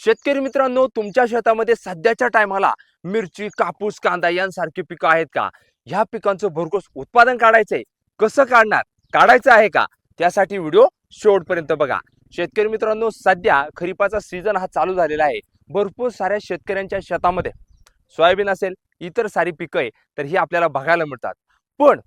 शेतकरी मित्रांनो तुमच्या शेतामध्ये सध्याच्या टायमाला मिरची कापूस कांदा यांसारखी पिकं आहेत का? ह्या पिकांचं भरघोस उत्पादन काढायचंय. कसं काढणार? काढायचं आहे का? त्यासाठी व्हिडिओ शेवटपर्यंत बघा. शेतकरी मित्रांनो सध्या खरीपाचा सीझन हा चालू झालेला आहे. भरपूर साऱ्या शेतकऱ्यांच्या शेतामध्ये सोयाबीन असेल इतर सारी पिकं आहे तर ही आपल्याला बघायला मिळतात. पण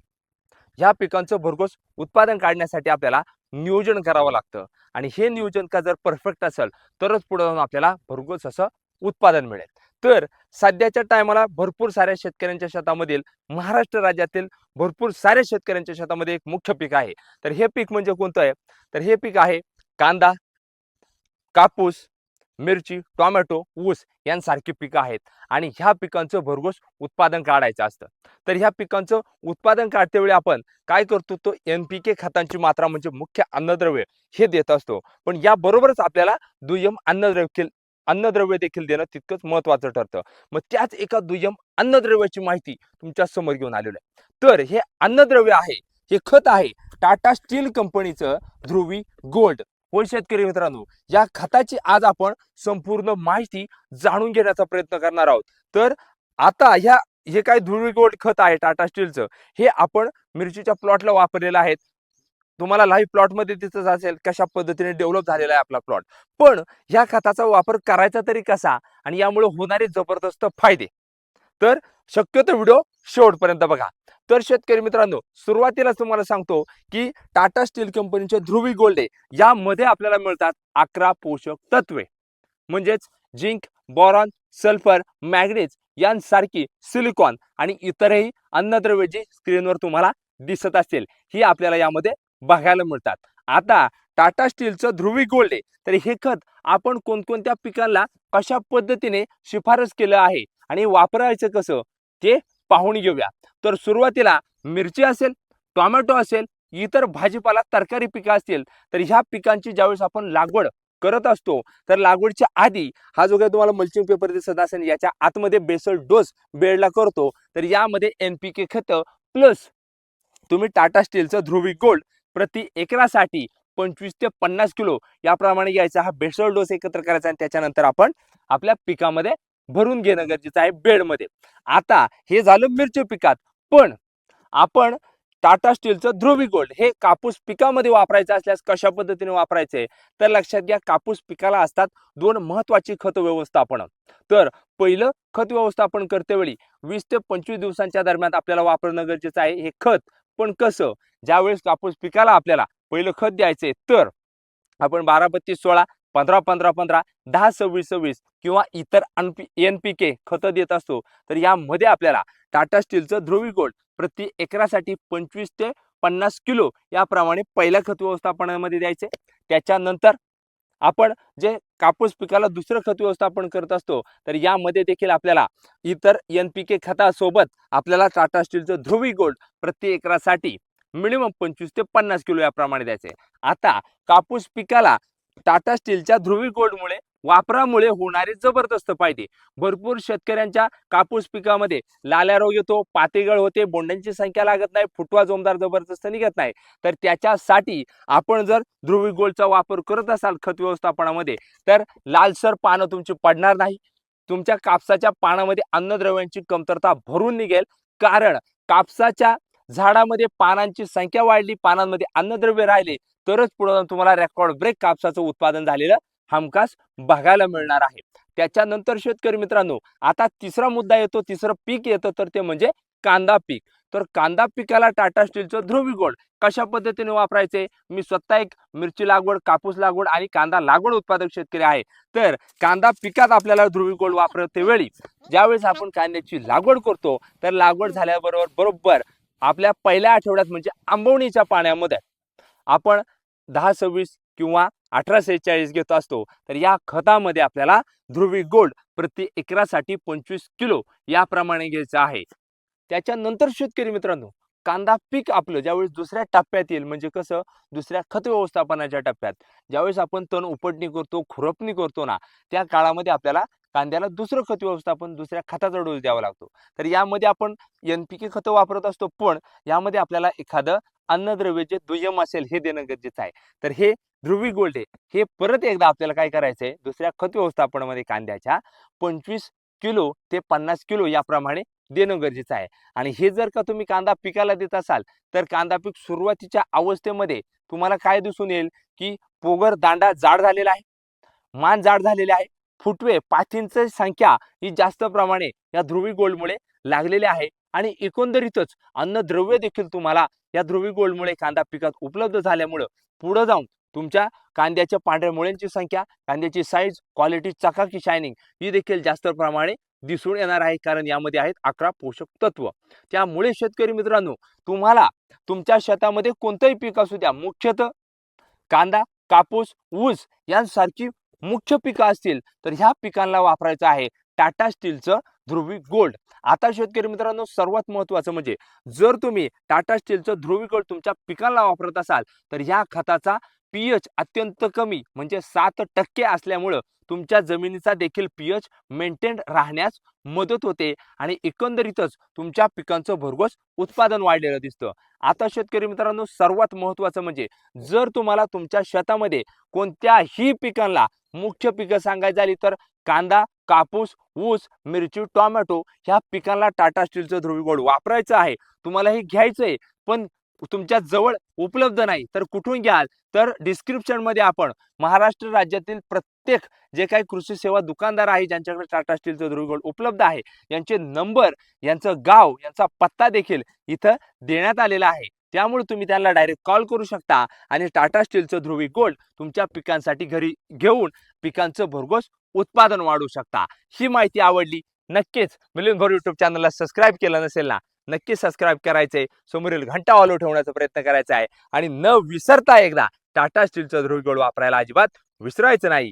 ह्या पिकांचं भरघोस उत्पादन काढण्यासाठी आपल्याला नियोजन करावं लागतं. आणि हे नियोजन का जर परफेक्ट असेल तरच पुढे जाऊन आपल्याला भरघोस असं उत्पादन मिळेल. तर सध्याच्या टायमाला भरपूर साऱ्या शेतकऱ्यांच्या शेतामधील महाराष्ट्र राज्यातील भरपूर साऱ्या शेतकऱ्यांच्या शेतामध्ये एक मुख्य पीक आहे. तर हे पीक म्हणजे कोणतं आहे? तर हे पीक आहे कांदा कापूस मिरची टोमॅटो ऊस यांसारखी पिकं आहेत. आणि ह्या पिकांचं भरघोस उत्पादन काढायचं असतं. तर ह्या पिकांचं उत्पादन काढतेवेळी आपण काय करतो? तो एन पी के खतांची मात्रा म्हणजे मुख्य अन्नद्रव्य हे देत असतो. पण याबरोबरच आपल्याला दुय्यम अन्नद्रव्य अन्नद्रव्य देखील देणं तितकंच महत्वाचं ठरतं. मग त्याच एका दुय्यम अन्नद्रव्याची माहिती तुमच्यासमोर घेऊन आलेलं आहे. तर हे अन्नद्रव्य आहे हे खत आहे टाटा स्टील कंपनीचं ध्रुवी गोल्ड. होय शेतकरी मित्रांनो? या खताची आज आपण संपूर्ण माहिती जाणून घेण्याचा प्रयत्न करणार आहोत. तर आता ह्या हे काय ध्रुवी खत आहे टाटा स्टीलचं हे आपण मिरचीच्या प्लॉटला वापरलेलं आहे. तुम्हाला लाईव्ह प्लॉटमध्ये दिसत असेल कशा पद्धतीने डेव्हलप झालेला आहे आपला प्लॉट पण ह्या खताचा वापर करायचा तरी कसा आणि यामुळे होणारे जबरदस्त फायदे. तर शक्यतो व्हिडिओ शेवटपर्यंत बघा. तर शेतकरी मित्रांनो सुरुवातीलाच तुम्हाला सांगतो की टाटा स्टील कंपनीचे ध्रुवी गोल्ड यामध्ये आपल्याला मिळतात अकरा पोषक तत्वे. म्हणजेच जिंक बॉरॉन सल्फर मॅग्नेज यांसारखी सिलिकॉन आणि इतरही अन्नद्रव्य जी स्क्रीनवर तुम्हाला दिसत असेल ही आपल्याला यामध्ये बघायला मिळतात. आता टाटा स्टीलचं ध्रुवी गोल्ड तर हे खत आपण कोणकोणत्या पिकांना कशा पद्धतीने शिफारस केलं आहे आणि वापरायचं कसं? ते पाहून घेऊया. तर सुरुवातीला मिरची असेल टोमॅटो असेल इतर भाजीपाला तरकारी पिकं असतील तर ह्या पिकांची ज्यावेळेस आपण लागवड करत असतो तर लागवडीच्या आधी हा जो काही तुम्हाला मल्चिंग पेपर दिसत असेल याच्या आतमध्ये बेसल डोस बेडला करतो. तर यामध्ये एन पी के खतं प्लस तुम्ही टाटा स्टीलचं ध्रुवी गोल्ड प्रति एकरासाठी पंचवीस ते पन्नास किलो याप्रमाणे घ्यायचा हा बेसल डोस एकत्र करायचा आणि त्याच्यानंतर आपण आपल्या पिकामध्ये भरून घेणं गरजेचं आहे बेडमध्ये. आता हे झालं मिरची पिकात. पण आपण टाटा स्टीलचं ध्रुवी गोल्ड हे कापूस पिकामध्ये वापरायचं असल्यास कशा पद्धतीने वापरायचे? तर लक्षात घ्या कापूस पिकाला असतात दोन महत्वाची खत व्यवस्थापन. तर पहिलं खत व्यवस्थापन करतेवेळी वीस ते पंचवीस दिवसांच्या दरम्यान आपल्याला वापरणं गरजेचं आहे. हे खत पण कसं? ज्यावेळेस कापूस पिकाला आपल्याला पहिलं खत द्यायचंय तर आपण बारा बत्तीस सोळा पंधरा पंधरा पंधरा दहा सव्वीस सव्वीस किंवा इतर अनपी एन पी के खतं देत असतो तर यामध्ये आपल्याला टाटा स्टीलचं ध्रुवी गोल्ड प्रति एकरासाठी पंचवीस ते पन्नास किलो याप्रमाणे पहिल्या खत व्यवस्थापनामध्ये द्यायचे. त्याच्यानंतर आपण जे कापूस पिकाला दुसरं खत व्यवस्थापन करत असतो तर यामध्ये देखील आपल्याला इतर एन पी के खतासोबत आपल्याला टाटा स्टीलचं ध्रुवी गोल्ड प्रति एकरासाठी मिनिमम पंचवीस ते पन्नास किलो याप्रमाणे द्यायचे. आता कापूस पिकाला टाटा स्टीलच्या ध्रुवी गोल्डमुळे वापरामुळे होणारे जबरदस्त फायदे. भरपूर शेतकऱ्यांच्या कापूस पिकामध्ये लाल्या रोग येतो पातेगळ होते बोंडांची संख्या लागत नाही फुटवा जोमदार जबरदस्त निघत नाही. तर त्याच्यासाठी आपण जर ध्रुवी गोल्डचा वापर करत असाल खत व्यवस्थापनामध्ये तर लालसर पानं तुमची पडणार नाही. तुमच्या कापसाच्या पानामध्ये अन्नद्रव्यांची कमतरता भरून निघेल. कारण कापसाच्या झाडामध्ये पानांची संख्या वाढली पानांमध्ये अन्नद्रव्य राहिले तरच पुढे जाऊन तुम्हाला रेकॉर्ड ब्रेक कापसाचं उत्पादन झालेलं हमखास बघायला मिळणार आहे. त्याच्यानंतर शेतकरी मित्रांनो आता तिसरा मुद्दा येतो तिसरं पीक येतं तर ते म्हणजे कांदा पीक. तर कांदा पिकाला टाटा स्टीलचं ध्रुवी गोल्ड कशा पद्धतीने वापरायचे? मी स्वतः एक मिरची लागवड कापूस लागवड आणि कांदा लागवड उत्पादक शेतकरी आहे. तर कांदा पिकात आपल्याला ध्रुवी गोल्ड वापरते वेळी. ज्यावेळेस आपण कांद्याची लागवड करतो तर लागवड झाल्याबरोबर बरोबर आपल्या पहिल्या आठवड्यात म्हणजे आंबवणीच्या पाण्यामध्ये आपण दहा सव्वीस किंवा अठरा सेहेचाळीस घेत असतो तर या खतामध्ये आपल्याला ध्रुवी गोल्ड प्रति एकरासाठी पंचवीस किलो याप्रमाणे घ्यायचं आहे. त्याच्यानंतर शेतकरी मित्रांनो कांदा पीक आपलं ज्यावेळेस दुसऱ्या टप्प्यात येईल म्हणजे कसं? दुसऱ्या खत व्यवस्थापनाच्या टप्प्यात. ज्यावेळेस आपण तण उपटणी करतो खुरपणी करतो ना त्या काळामध्ये आपल्याला कांद्याला दुसरं खत व्यवस्थापन दुसऱ्या खताचा डोस द्यावा लागतो. तर यामध्ये आपण एनपीके खतं वापरत असतो पण यामध्ये आपल्याला एखादं अन्नद्रव्य जे दुय्यम असेल हे देणं गरजेचं आहे. तर हे ध्रुवी गोल्ड हे परत एकदा आपल्याला काय करायचंय? दुसऱ्या खत व्यवस्थापनामध्ये कांद्याच्या पंचवीस किलो ते पन्नास किलो याप्रमाणे देणं गरजेचं आहे. आणि हे जर का तुम्ही कांदा पिकाला देत असाल तर कांदा पीक सुरुवातीच्या अवस्थेमध्ये तुम्हाला काय दिसून येईल? की पोगर दांडा जाड झालेला आहे. मान जाड झालेले आहे. फुटवे पाथींची संख्या ही जास्त प्रमाणे या ध्रुवी गोल्डमुळे लागलेली आहे. आणि एकंदरीतच अन्नद्रव्य देखील तुम्हाला या ध्रुवी गोल्डमुळे कांदा पिकात उपलब्ध झाल्यामुळं पुढं जाऊन तुमच्या कांद्याच्या पांढऱ्या मुळ्यांची संख्या कांद्याची साईज क्वालिटी चकाकी शायनिंग ही देखील जास्त प्रमाणे दिसून येणार आहे. कारण यामध्ये आहेत अकरा पोषक तत्व. त्यामुळे शेतकरी मित्रांनो तुम्हाला तुमच्या शेतामध्ये कोणतंही पीक असू द्या मुख्यतः कांदा कापूस ऊस यांसारखी मुख्य पिकं असतील तर ह्या पिकांना वापरायचं आहे टाटा स्टीलचं ध्रुवी गोल्ड. आता शेतकरी मित्रांनो सर्वात महत्वाचं म्हणजे जर तुम्ही टाटा स्टीलचं ध्रुवी गोल्ड तुमच्या पिकांना वापरत असाल तर ह्या खताचा पीएच अत्यंत कमी म्हणजे सात टक्के असल्यामुळं तुमच्या जमिनीचा देखील पीएच मेंटेन राहण्यास मदत होते आणि एकंदरीतच तुमच्या पिकांचं भरघोस उत्पादन वाढलेलं दिसतं. आता शेतकरी मित्रांनो सर्वात महत्वाचं म्हणजे जर तुम्हाला तुमच्या शेतामध्ये कोणत्याही पिकांना मुख्य पिकं सांगायची झाली तर कांदा कापूस ऊस मिरची टोमॅटो ह्या पिकांना टाटा स्टीलचं ध्रुवीगोड वापरायचं आहे. तुम्हाला हे घ्यायचं आहे पण तुमच्या जवळ उपलब्ध नाही तर कुठून घ्याल? तर डिस्क्रिप्शनमध्ये आपण महाराष्ट्र राज्यातील प्रत्येक प्रत्येक जे काही कृषी सेवा दुकानदार आहे ज्यांच्याकडे टाटा स्टीलचं ध्रुवी उपलब्ध आहे यांचे नंबर यांचं गाव यांचा पत्ता देखील इथं देण्यात आलेला आहे. त्यामुळे तुम्ही त्यांना डायरेक्ट कॉल करू शकता आणि टाटा स्टीलचं ध्रुवी गोल्ड तुमच्या पिकांसाठी घरी घेऊन पिकांचं भरघोस उत्पादन वाढवू शकता. ही माहिती आवडली नक्कीच मिलिंद भर युट्यूब चॅनलला सबस्क्राईब केलं नसेल ना नक्की सबस्क्राईब करायचंय समोरील घंटा ऑलो ठेवण्याचा प्रयत्न करायचा आहे. आणि न विसरता एकदा टाटा स्टीलचं ध्रुवी गोल्ड वापरायला अजिबात विसरायचं नाही.